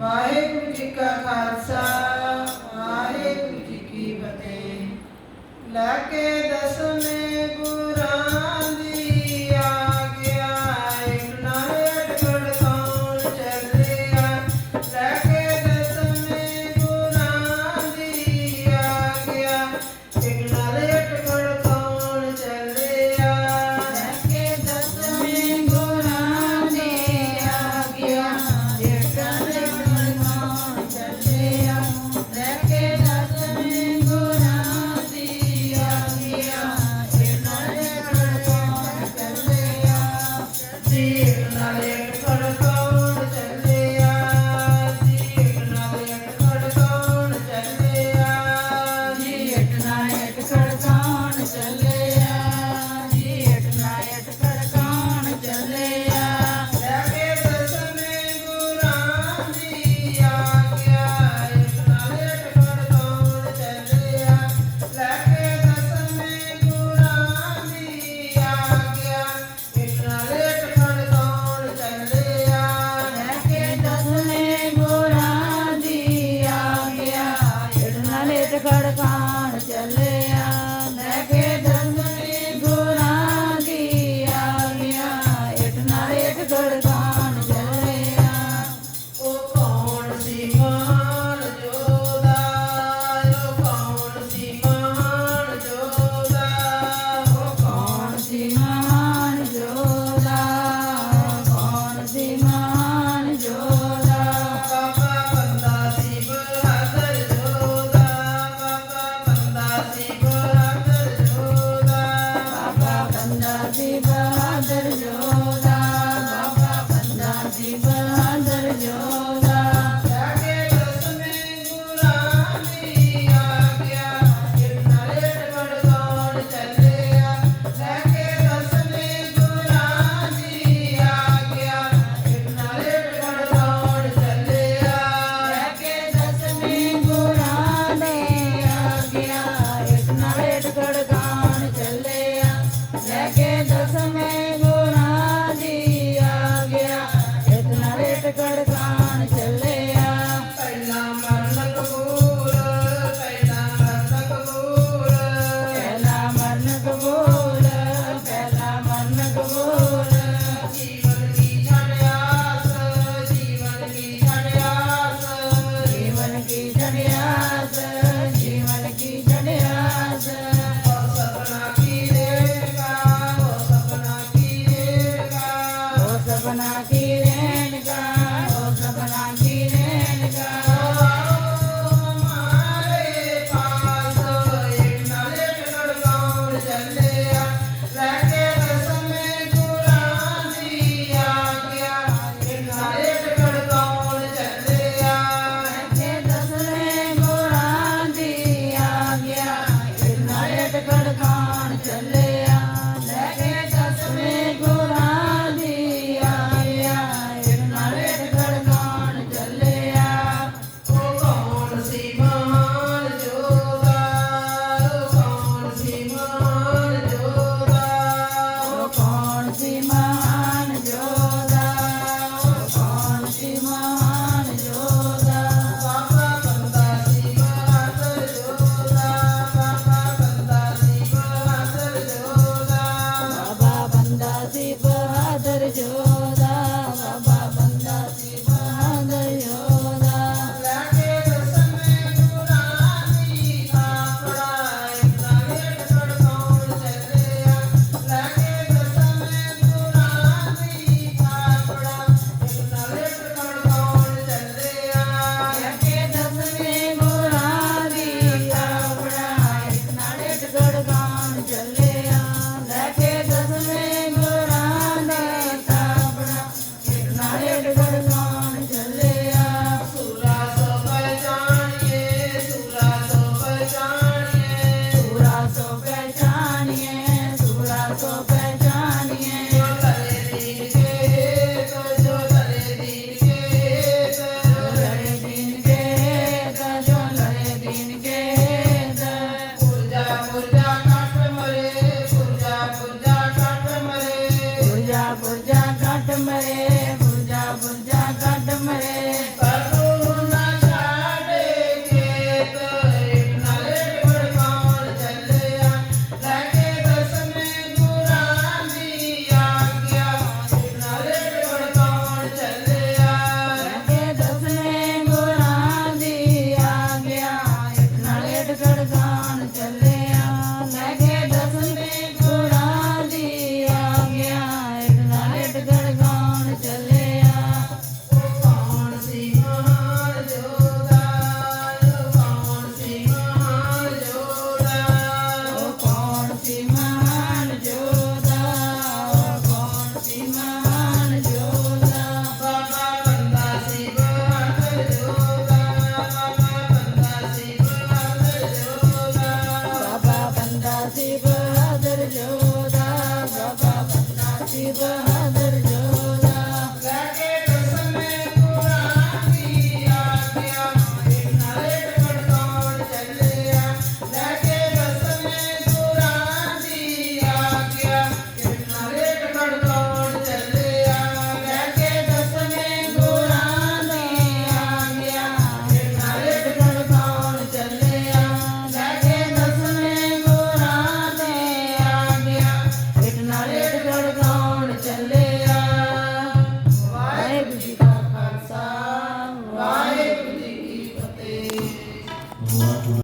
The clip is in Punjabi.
ਵਾਹਿਗੁਰੂ ਜੀ ਕਾ ਖਾਲਸਾ ਵਾਹਿਗੁਰੂ ਜੀ ਕੀ ਫਤਿਹ। ਲੈ ਕੇ ਦਸਵੇਂ गड़गा ਬੁਰਜਾ ਬੁਰਜਾ ਗੱਡ ਮਰੇ ਬੁਰਜਾ ਬੁਰਜਾ ਗੱਡ ਮਰੇ।